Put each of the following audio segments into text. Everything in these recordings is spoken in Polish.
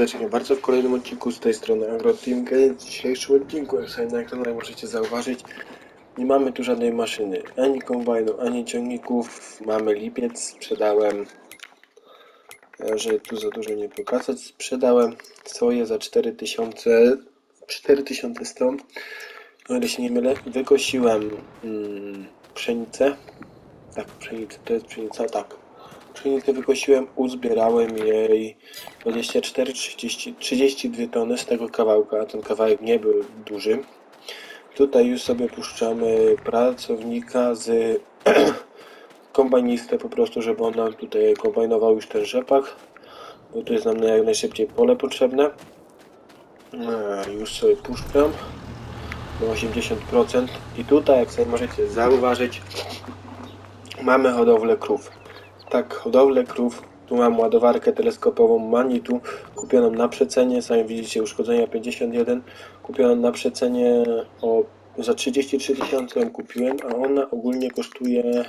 serdecznie bardzo w kolejnym odcinku z tej strony AgroTeam. W dzisiejszym odcinku, jak sobie na ekranie możecie zauważyć, nie mamy tu żadnej maszyny, ani kombajnu, ani ciągników. Mamy lipiec, sprzedałem, e, żeby tu za dużo nie pokazać, sprzedałem soję za 4000, 4100, o ile się nie mylę. Wykosiłem mm, pszenicę, tak, pszenicę, to jest pszenica, tak. Pszenicę wykosiłem, uzbierałem jej 24, 30, 32 tony z tego kawałka, a ten kawałek nie był duży. Tutaj już sobie puszczamy pracownika z kombajnistę po prostu, żeby on nam tutaj kombajnował już ten rzepak, bo tu jest nam na jak najszybciej pole potrzebne. E, Już sobie puszczam do 80% i tutaj jak sobie możecie zauważyć mamy hodowlę krów. Tak, hodowlę krów. Tu mam ładowarkę teleskopową Manitu, kupioną na przecenie. Sami widzicie, uszkodzenia 51. Kupioną na przecenie o, za 33 tysiące ją kupiłem, a ona ogólnie kosztuje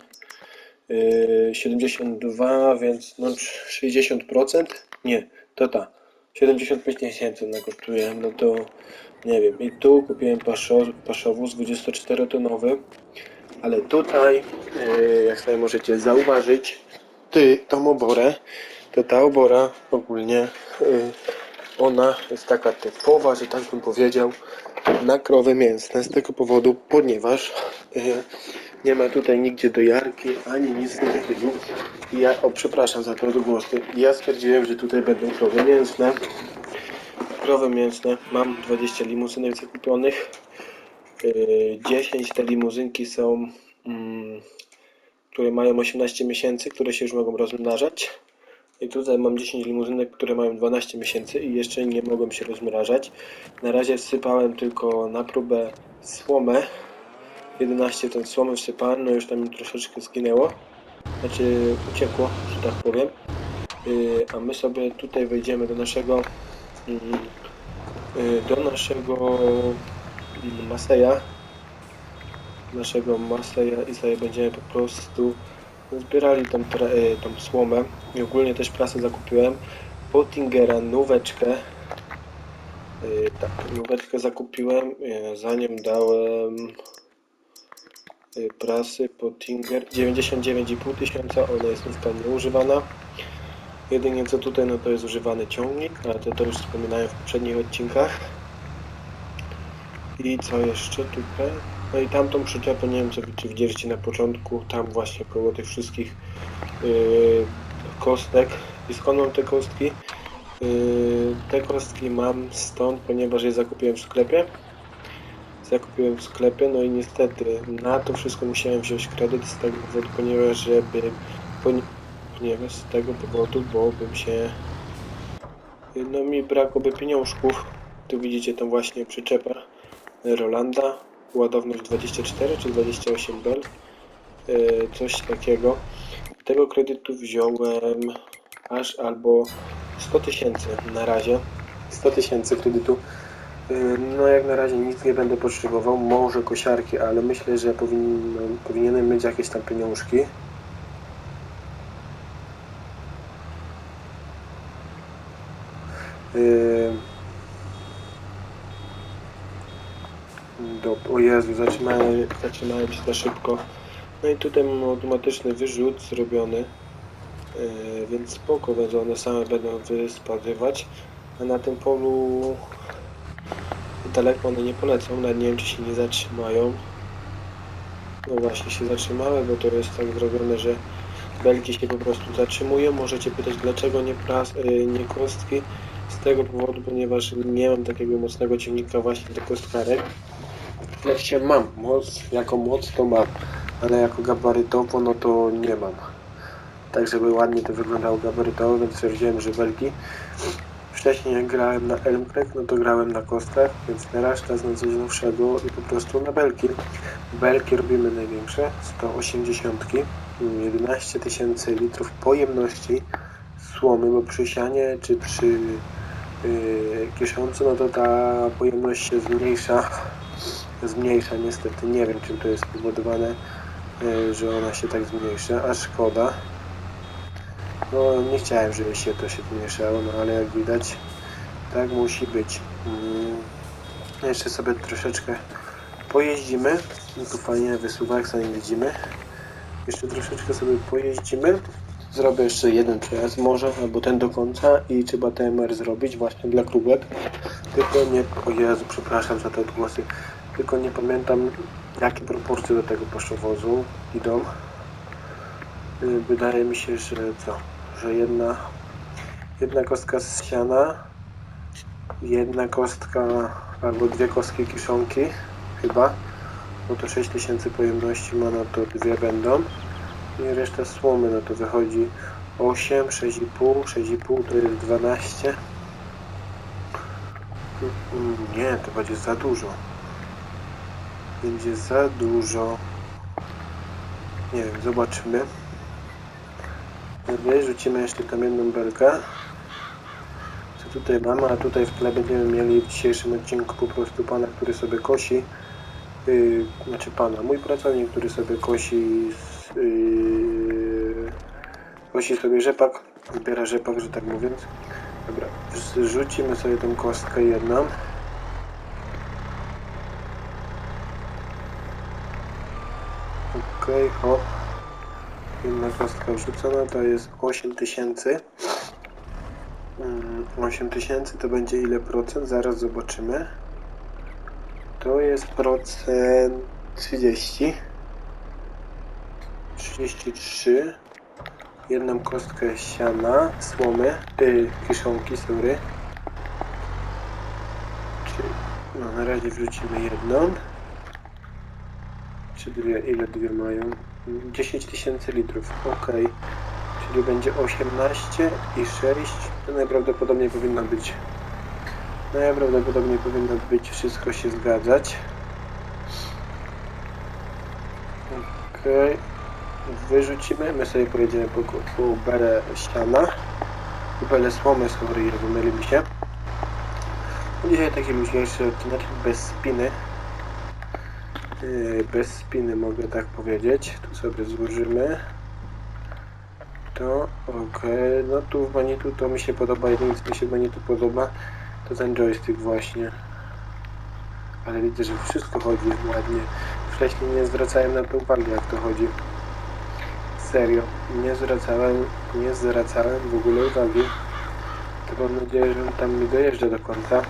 yy, 72, więc no 60%. Nie, to ta. 75 tysięcy ona kosztuje, no to nie wiem. I tu kupiłem paszo, paszowóz 24-tonowy. Ale tutaj, yy, jak sobie możecie zauważyć, ty, tą oborę, to ta obora ogólnie, yy, ona jest taka typowa, że tak bym powiedział, na krowy mięsne z tego powodu, ponieważ yy, nie ma tutaj nigdzie dojarki, ani nic takiego. I Ja, o przepraszam za te odgłosy, ja stwierdziłem, że tutaj będą krowy mięsne. Krowy mięsne, mam 20 limuzynek zakupionych. Yy, 10 te limuzynki są, mm, które mają 18 miesięcy, które się już mogą rozmnażać. I tutaj mam 10 limuzynek, które mają 12 miesięcy i jeszcze nie mogą się rozmrażać. Na razie wsypałem tylko na próbę słomę. 11 ton słomy wsypałem, no już tam troszeczkę zginęło. Znaczy uciekło, że tak powiem. Yy, a my sobie tutaj wejdziemy do naszego yy, do naszego mm, Maseja naszego Maseja i sobie będziemy po prostu zbierali tą, e, tą słomę. I ogólnie też prasę zakupiłem. Pottingera nóweczkę. E, tak, nóweczkę zakupiłem. E, zanim dałem prasy Pottinger. 99,5 tysiąca, ona jest nówka nieużywana. Jedynie co tutaj no to jest używany ciągnik, ale to, to już wspominałem w poprzednich odcinkach. I co jeszcze tutaj? No i tamtą przyczepę, nie wiem co czy widzieliście na początku, tam właśnie koło tych wszystkich yy, kostek. I skąd mam te kostki? Yy, te kostki mam stąd, ponieważ je zakupiłem w sklepie. Zakupiłem w sklepie, no i niestety na to wszystko musiałem wziąć kredyt z tego powodu, ponieważ żeby poni- ponieważ z tego powodu, bo bym się no mi brakoby pieniążków. Tu widzicie tą właśnie przyczepę Rolanda, ładowność 24 czy 28 bel, yy, coś takiego. Tego kredytu wziąłem aż albo 100 tysięcy na razie. 100 tysięcy kredytu. Yy, No jak na razie nic nie będę potrzebował, może kosiarki, ale myślę, że powinien, powinienem mieć jakieś tam pieniążki. Yy, Do, o Jezu, zatrzymałem się za szybko. No i tutaj mam automatyczny wyrzut zrobiony, yy, więc spoko, więc one same będą wyspadywać. A na tym polu daleko one nie polecą, nawet nie wiem czy się nie zatrzymają. No właśnie się zatrzymały, bo to jest tak zrobione, że belki się po prostu zatrzymują. Możecie pytać dlaczego nie, pras, yy, nie kostki. Z tego powodu, ponieważ nie mam takiego mocnego ciągnika właśnie do kostkarek. Się mam moc, jako moc to mam, ale jako gabarytowo no to nie mam. Tak żeby ładnie to wyglądało gabarytowo, więc stwierdziłem, że belki. Wcześniej jak grałem na Elmcrack, no to grałem na kostkach, więc teraz czas na coś nowszego i po prostu na belki. Belki robimy największe, 180, 11 tysięcy litrów pojemności słomy, bo przy sianie czy przy yy, kieszący, no to ta pojemność się zmniejsza zmniejsza niestety. Nie wiem czym to jest spowodowane, y, że ona się tak zmniejsza, a szkoda. No nie chciałem, żeby się to się zmniejszało, no ale jak widać Tak musi być. Mm. Jeszcze sobie troszeczkę pojeździmy. No tu fajnie wysuwa, jak sami widzimy. Jeszcze troszeczkę sobie pojeździmy. Zrobię jeszcze jeden przejazd może, albo ten do końca i trzeba TMR zrobić właśnie dla krówek. Tylko nie... O Jezu, przepraszam za te odgłosy. Tylko nie pamiętam jakie proporcje do tego paszczowozu idą. Y, Wydaje mi się, że co? Że jedna, jedna kostka z siana, jedna kostka albo dwie kostki kiszonki chyba. No to 6000 pojemności ma, no to dwie będą. I reszta słomy, no to wychodzi 8, 6,5, 6,5 to jest 12. Mm, Nie, to będzie za dużo. Będzie za dużo. Nie wiem, zobaczymy. Dobra, rzucimy jeszcze tam jedną belkę. Co tutaj mamy? A tutaj w tle będziemy mieli w dzisiejszym odcinku po prostu pana, który sobie kosi. Yy, znaczy pana, mój pracownik, który sobie kosi yy, kosi sobie rzepak, zbiera rzepak, że tak mówiąc. Dobra, rzucimy sobie tą kostkę jedną. Okej, hop. Jedna kostka wrzucona, to jest 8000. Mm, 8000 to będzie ile procent? Zaraz zobaczymy. To jest procent 30. 33. Jedną kostkę siana, słomy, yy, kiszonki, sorry. Czy, no na razie wrzucimy jedną. Czy dwie, ile dwie mają? 10 tysięcy litrów, ok. Czyli będzie 18 i 6. To najprawdopodobniej powinno być. Najprawdopodobniej powinno być wszystko się zgadzać. Ok. Wyrzucimy. My sobie pojedziemy po, po belę siana. Belę słomy, sorry, ja pomyli mi się. Dzisiaj taki luźniejszy odcinek bez spiny. Yy, bez spiny mogę tak powiedzieć. Tu sobie złożymy. To ok. No tu w Manitu to mi się podoba. Jedyne co mi się w Manitu podoba to ten joystick właśnie. Ale widzę, że wszystko chodzi ładnie. Wcześniej nie zwracałem na to uwagi jak to chodzi. Serio. Nie zwracałem, nie zwracałem w ogóle uwagi. To mam nadzieję, że on tam mi dojeżdża do końca.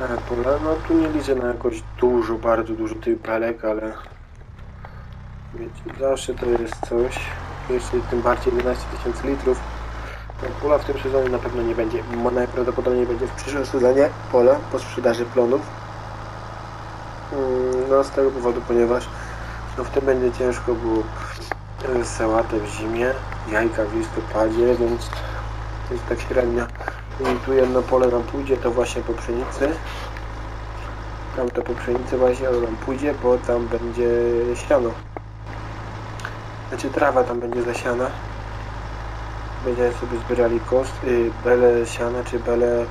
E, pola, no tu nie liczę na jakoś dużo, bardzo dużo tych belek, ale wiecie, zawsze to jest coś. Jeszcze tym bardziej 11 tysięcy litrów. Pola w tym sezonie na pewno nie będzie, najprawdopodobniej będzie w przyszłym sezonie pola po sprzedaży plonów. Mm, No z tego powodu, ponieważ no w tym będzie ciężko, bo e, sałatę w zimie, jajka w listopadzie, więc jest tak średnio. Tu jedno pole nam pójdzie, to właśnie po pszenicy. Tam to po pszenicy właśnie ono nam pójdzie, bo tam będzie siano. Znaczy trawa tam będzie zasiana. Będziemy sobie zbierali koszt, y, bele siana czy bele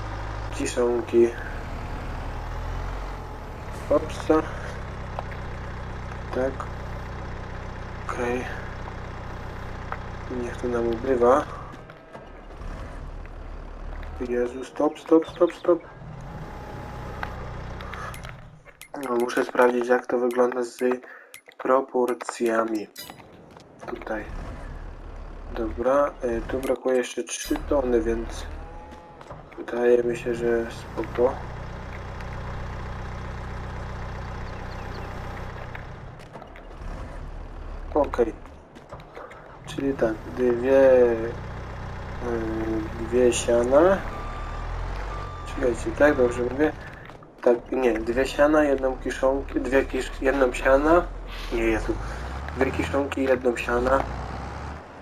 kiszonki. Opsa. Tak. Okej. Niech to nam ubywa. Jezu, stop, stop, stop, stop. No, muszę sprawdzić jak to wygląda z proporcjami. Tutaj. Dobra, y, tu brakuje jeszcze 3 tony, więc wydaje mi się, że spoko. Okej. Czyli tak, dwie dwie siana. Czekajcie, tak dobrze mówię? Tak, nie, dwie siana, jedną kiszonkę, dwie kisz, jedną siana, nie Jezu, dwie kiszonki, jedną siana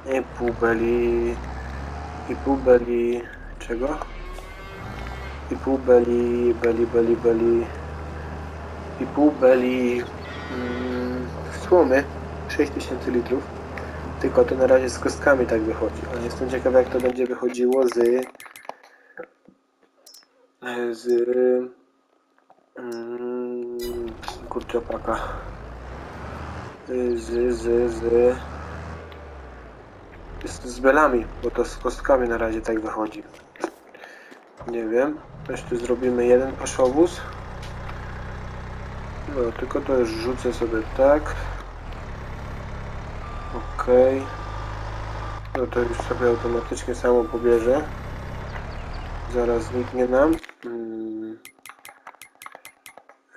i pół beli, i pół beli, czego? I pół beli, beli, beli, beli, i pół beli mm, słomy, 6000 litrów. Tylko to na razie z kostkami tak wychodzi. Ale jestem ciekaw jak to będzie wychodziło z z mm, kurczopaka z z z z, z belami, bo to z kostkami na razie tak wychodzi. Nie wiem. Jeszcze zrobimy jeden paszowóz. No, tylko to już rzucę sobie tak. Okej. No to już sobie automatycznie samo pobierze. Zaraz zniknie nam. Mm.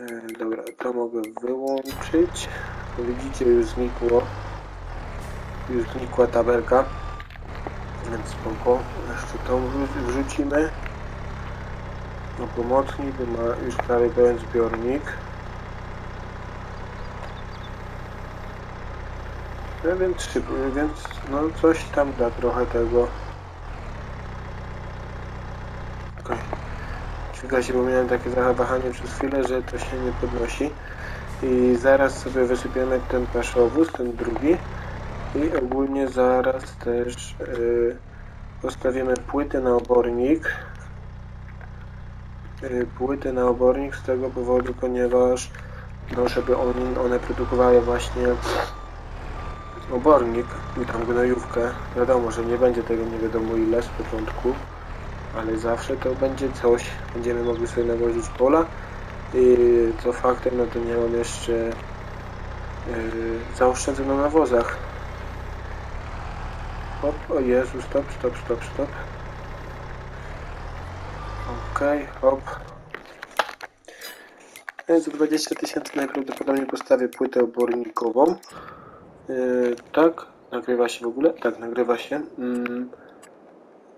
E, dobra, to mogę wyłączyć. Widzicie, już znikło. Już znikła tabelka. Więc spoko. Jeszcze tą wrzu- wrzucimy. No pomocnik ma już prawie pełen zbiornik. No więc więc no coś tam da trochę tego. Chwilę się, bo miałem takie zawahanie przez chwilę, że to się nie podnosi. I zaraz sobie wysypiemy ten paszowóz, ten drugi. I ogólnie zaraz też yy, postawimy płyty na obornik. Yy, płyty na obornik z tego powodu, ponieważ no, żeby on, one produkowały właśnie obornik i tam gnojówkę. Wiadomo, że nie będzie tego nie wiadomo ile z początku, ale zawsze to będzie coś. Będziemy mogli sobie nawozić pola. I co faktem, no to nie mam jeszcze yy, na nawozach. Hop, o Jezu, stop, stop, stop, stop. Okej, hop. Za 20 tysięcy najprawdopodobniej postawię płytę obornikową. Yy, tak, nagrywa się w ogóle? Tak, nagrywa się. Mm,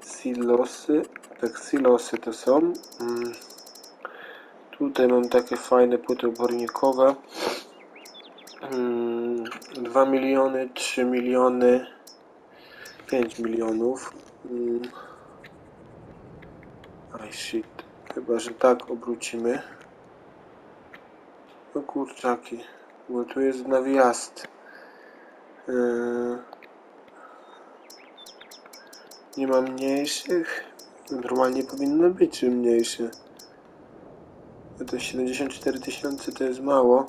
silosy, tak, silosy to są. Mm, tutaj mam takie fajne płyty obornikowe. Mm, 2 miliony, 3 miliony, 5 milionów. Aj shit. Chyba, że tak obrócimy. No kurczaki, bo tu jest na wjazd. Yy, Nie ma mniejszych. Normalnie powinno być mniejsze. To 74 tysiące to jest mało.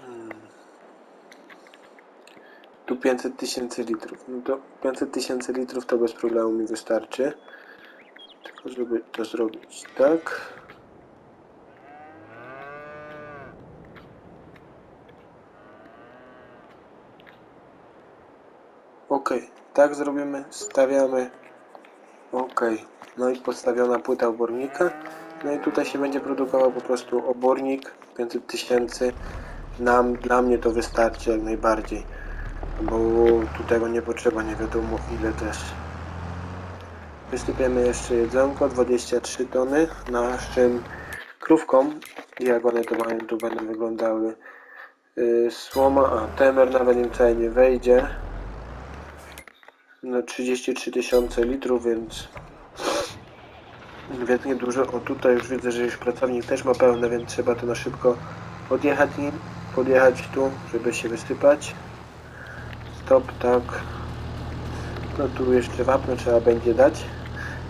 Hmm. Tu 500 tysięcy litrów. No to 500 tysięcy litrów to bez problemu mi wystarczy. Tylko żeby to zrobić tak. Ok, tak zrobimy, stawiamy. Ok, no i postawiona płyta obornika. No i tutaj się będzie produkował po prostu obornik 500 tysięcy. Nam, dla mnie to wystarczy jak najbardziej, bo tu tego nie potrzeba, nie wiadomo ile też. Wysypiemy jeszcze jedzonko, 23 tony naszym krówkom. Jak one to mają, tu będą wyglądały. Yy, słoma, a temer nawet im nie wejdzie na 33 tysiące litrów, więc więc niedużo. O tutaj już widzę, że już pracownik też ma pełne, więc trzeba to na szybko odjechać nim, podjechać tu, żeby się wysypać. Stop, tak. No tu jeszcze wapno trzeba będzie dać.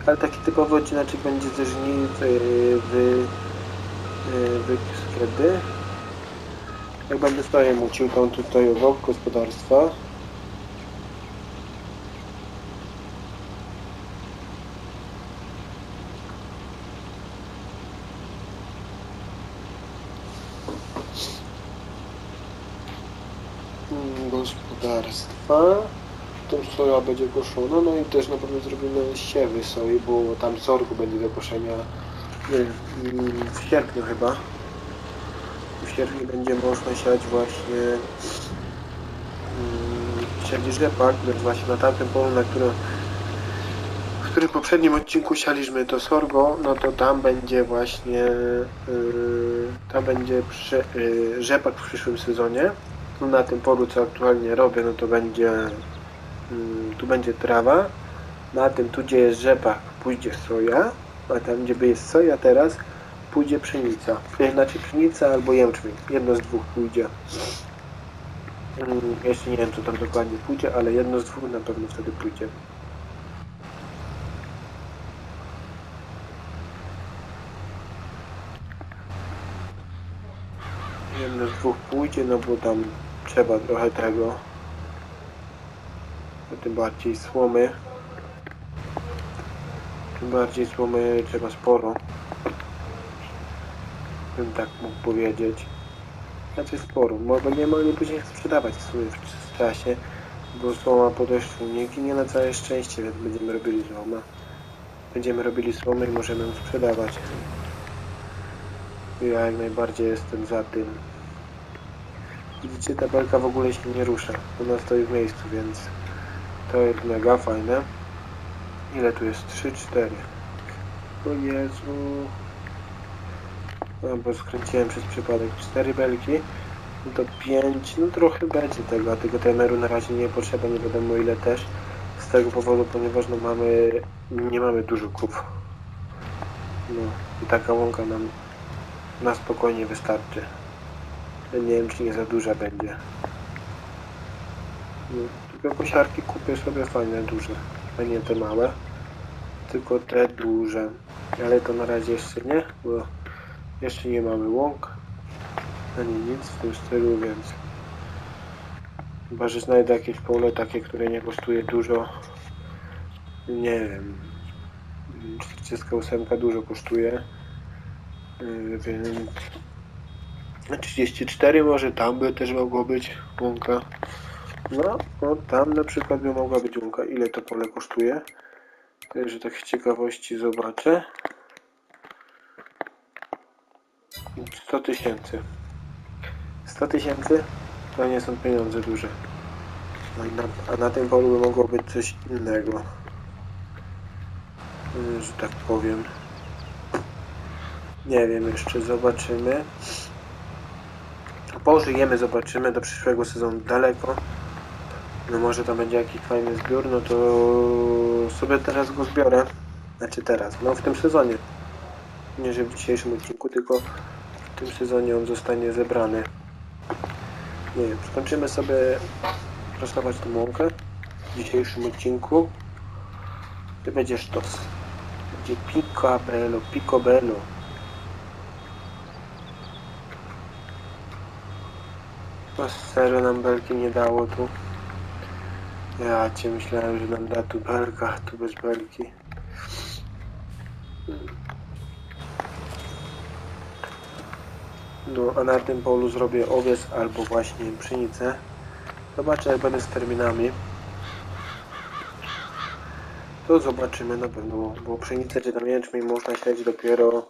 Ale taki typowy odcineczek będzie ze żniw wy, yy, wy, kiedy? Jak będę sobie mucił tą tutaj obok gospodarstwa. mm, gospodarstwa. Tą soja będzie koszona, no i też na pewno zrobimy siewy soi, bo tam sorgu będzie do koszenia w sierpniu chyba. W sierpniu będzie można siać właśnie mm, siać rzepak, więc właśnie na tamtym polu, na którym w którym poprzednim odcinku sialiśmy to sorgo, no to tam będzie właśnie yy, tam będzie prze, yy, rzepak w przyszłym sezonie. Na tym polu co aktualnie robię, no to będzie mm, tu będzie trawa. Na tym tu gdzie jest rzepak pójdzie soja, a tam gdzie jest soja teraz pójdzie pszenica. To Znaczy pszenica albo jęczmień. Jedno z dwóch pójdzie. Mm, Jeszcze nie wiem co tam dokładnie pójdzie, ale jedno z dwóch na pewno wtedy pójdzie. Jedno z dwóch pójdzie, no bo tam trzeba trochę tego. Tym bardziej słomy. Tym bardziej słomy trzeba sporo. Bym tak mógł powiedzieć. Znaczy sporo, bo będziemy mogli później sprzedawać w sumie w czasie, bo słoma po deszczu nie na całe szczęście, więc będziemy robili słoma. Będziemy robili słomy i możemy ją sprzedawać. Ja jak najbardziej jestem za tym. Widzicie, ta belka w ogóle się nie rusza. Ona stoi w miejscu, więc to jest mega fajne. Ile tu jest? 3, 4. O Jezu. No, bo skręciłem przez przypadek 4 belki. No to 5, no trochę będzie tego, a tego timeru na razie nie potrzeba, nie wiadomo ile też. Z tego powodu, ponieważ no mamy, nie mamy dużo krów. No i taka łąka nam na spokojnie wystarczy. Nie wiem, czy nie za duża będzie. Tylko kosiarki kupię sobie fajne, duże, a nie te małe. Tylko te duże. Ale to na razie jeszcze nie, bo jeszcze nie mamy łąk. Ani nic w tym stylu, więc chyba, że znajdę jakieś pole takie, które nie kosztuje dużo. Nie wiem. 48 dużo kosztuje. Yy, więc 34 może tam by też mogło być łąka. No, no tam na przykład by mogła być łąka. Ile to pole kosztuje? Także tak z ciekawości zobaczę. 100 tysięcy. 100 tysięcy to nie są pieniądze duże. A na, a na tym polu by mogło być coś innego. Yy, Że tak powiem. Nie wiem jeszcze, zobaczymy. Pożyjemy, zobaczymy do przyszłego sezonu daleko. No może tam będzie jakiś fajny zbiór, no to sobie teraz go zbiorę. Znaczy teraz, no w tym sezonie. Nie, że w dzisiejszym odcinku, tylko w tym sezonie on zostanie zebrany. Nie wiem, skończymy sobie prostować tą łąkę w dzisiejszym odcinku. To będzie sztos. Będzie picobello, picobello. No serio nam belki nie dało tu. Ja cię myślałem, że nam da tu belka, tu bez belki. No, a na tym polu zrobię owiec albo właśnie pszenicę. Zobaczę jak będę z terminami. To zobaczymy na pewno, bo pszenicę czy tam jęczmień można siać dopiero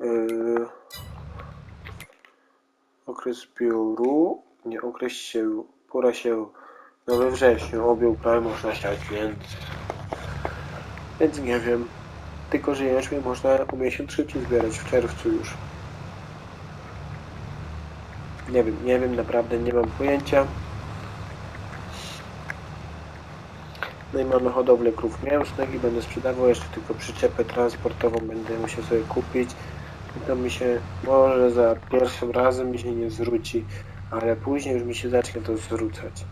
yy, okres pióru, nie okres się, pora się, no we wrześniu, obie uprawy można siać, więc więc nie wiem. Tylko, że jęczmień można o miesiąc szybciej zbierać, w czerwcu już. Nie wiem, nie wiem, naprawdę nie mam pojęcia. No i mamy hodowlę krów mięsnych i będę sprzedawał jeszcze tylko przyczepę transportową będę musiał sobie kupić. I to mi się może za pierwszym razem mi się nie zwróci, ale później już mi się zacznie to zwrócać.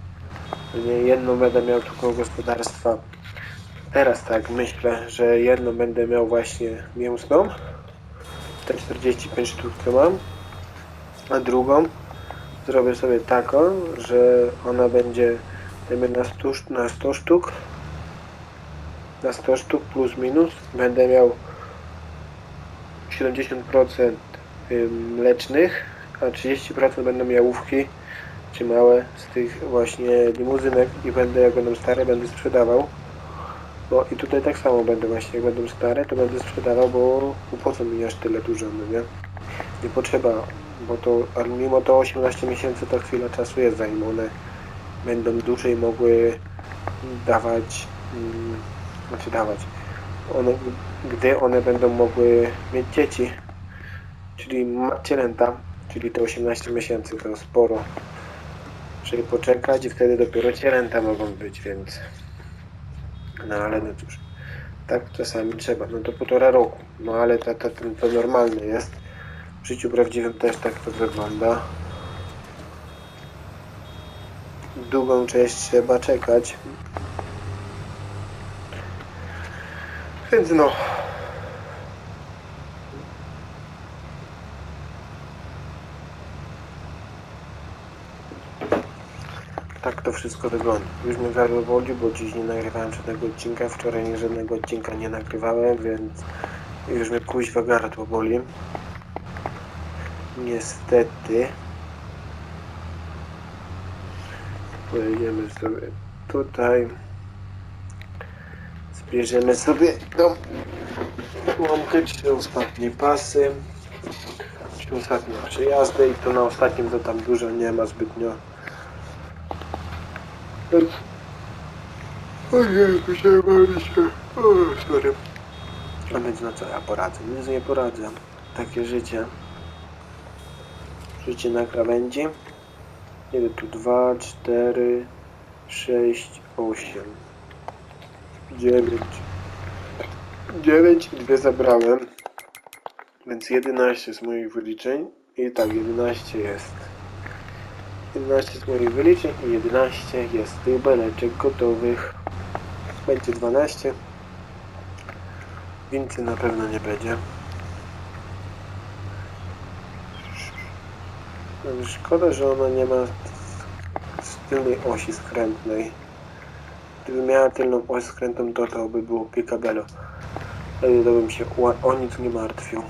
Jedną będę miał tylko gospodarstwa. Teraz tak myślę, że jedną będę miał właśnie mięsną. Te 45 sztuk co mam. A drugą zrobię sobie taką, że ona będzie na 100, szt- na 100 sztuk na 100 sztuk plus minus będę miał 70% y, mlecznych, a 30% będą jałówki czy małe z tych właśnie limuzynek i będę jak będą stare będę sprzedawał no i tutaj tak samo będę właśnie jak będą stare to będę sprzedawał, bo po co mi aż tyle dużo, no nie? Nie potrzeba, bo to, ale mimo to 18 miesięcy to chwila czasu jest zanim one będą dłużej mogły dawać, mm, znaczy dawać, one, gdy one będą mogły mieć dzieci, czyli cielęta, czyli te 18 miesięcy to sporo. Czyli poczekać i wtedy dopiero cielęta mogą być, więc no ale no cóż, tak czasami trzeba, no to półtora roku, no ale to, to, to normalne jest. W życiu prawdziwym też tak to wygląda. Długą część trzeba czekać. Więc no. Tak to wszystko wygląda. Już mnie gardło boli, bo dziś nie nagrywałem żadnego odcinka, wczoraj żadnego odcinka nie nagrywałem, więc już mnie kuźwa gardło boli. Niestety. Pojedziemy sobie tutaj. Zbierzemy sobie tą łąkę, trzy ostatnie pasy. Trzy ostatnie przejazdy i to na ostatnim to tam dużo nie ma zbytnio. Ojej, się. O, sorry. A więc no co ja poradzę? Nic nie poradzę. Takie życie. Życie na krawędzi. Ile tu? 2, 4, 6, 8, 9. 9 i dwie zabrałem. Więc 11 z moich wyliczeń. I tak, 11 jest. 11 z moich wyliczeń i 11 jest tych beleczek gotowych. Będzie 12. Więcej na pewno nie będzie. Szkoda, że ona nie ma tylnej osi skrętnej. Gdyby miała tylną oś skrętną, to to by było picabello. Wtedy to bym się o, nic nie martwił.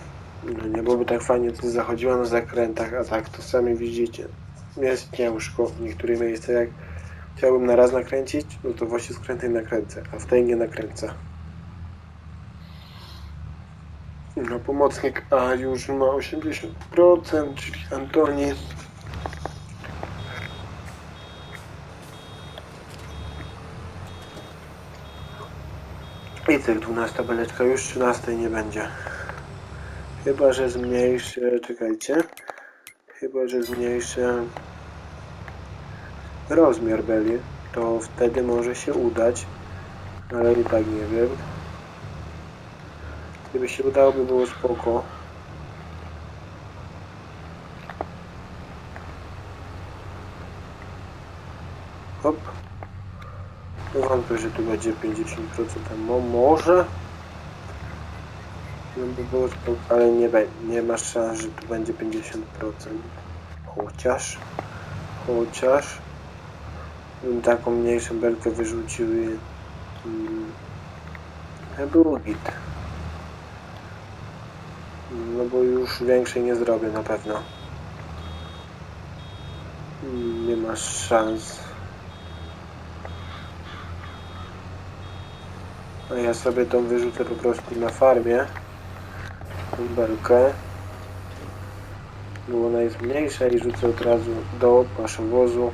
No nie byłoby tak fajnie coś zachodziło na zakrętach, a tak to sami widzicie. Jest ciężko w niektórych miejscach. Jak chciałbym na raz nakręcić, no to w osi skrętnej nakręcę, a w tej nie nakręcę. No pomocnik A już ma 80%, czyli Antoni. Tych 12 beleczka już 13 nie będzie. Chyba, że zmniejszę, czekajcie. Chyba, że zmniejszę rozmiar beli, to wtedy może się udać, ale i tak nie wiem. Gdyby się udało, by było spoko. Hop. Wątpię, że tu będzie 50%, a mo może? No by było spoko, ale nie, nie ma szans, że tu będzie 50%. Chociaż, chociaż bym taką mniejszą belkę wyrzucił i mm, e, było git. No bo już większej nie zrobię na pewno. Mm, Nie masz szans. A ja sobie tą wyrzucę po prostu na farmie. Tą belkę. Bo ona jest mniejsza i rzucę od razu do paszowozu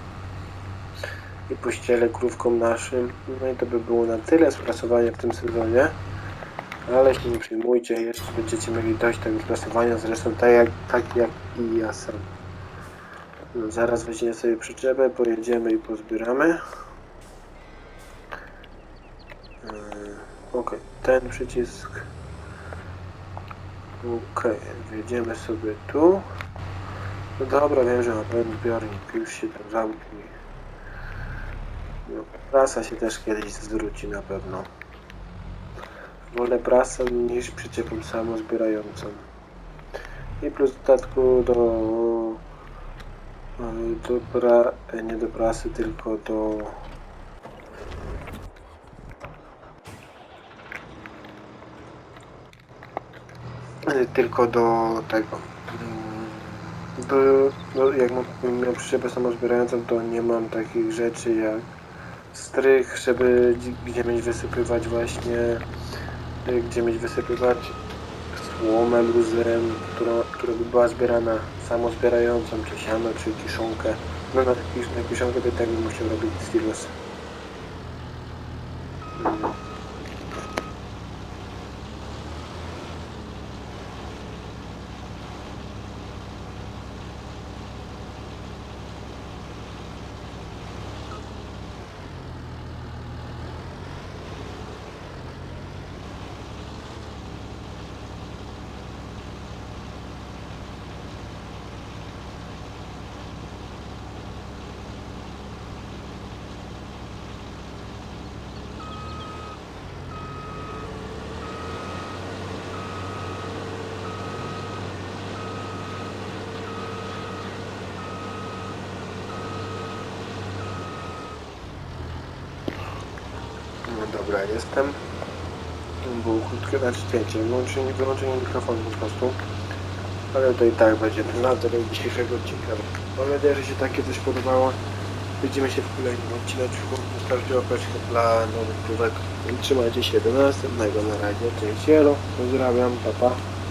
i pościelę krówką naszym. No i to by było na tyle z prasowania w tym sezonie. Ale się nie przejmujcie, jeszcze będziecie mieli dość tego prasowania, zresztą tak jak, tak jak i ja sam. No, zaraz weźmiemy sobie przyczepę, pojedziemy i pozbieramy. Ok, ten przycisk. Ok, wjedziemy sobie tu. No dobra, wiem, że pełen zbiornik, już się tam zamknie. No, prasa się też kiedyś zwróci na pewno. Wolę prasę niż przyczepą samozbierającą. I plus w dodatku do, e, do pra, e, nie do prasy, tylko do tylko do tego mm, do, do, jak mam, miał przyczepę samozbierającą to nie mam takich rzeczy jak strych, żeby gdzie- mieć wysypywać właśnie y, gdzie mieć wysypywać słomę luzem, która, która by była zbierana samozbierającą, czy siano, czy kiszonkę. No na, na kiszonkę i tak bym musiał robić. Mm. Jestem. Było krótkie, znaczy zdjęcie, wyłączenie, wyłączenie mikrofonu po prostu. Ale to i tak będzie ten nadzór dzisiejszego odcinka. Mam nadzieję, że się takie coś podobało. Widzimy się w kolejnym odcineczku. Zostawcie łapeczkę dla nowych próbek. Trzymajcie się do następnego. Na razie. Cześć, Jelo. Pozdrawiam. Pa, pa.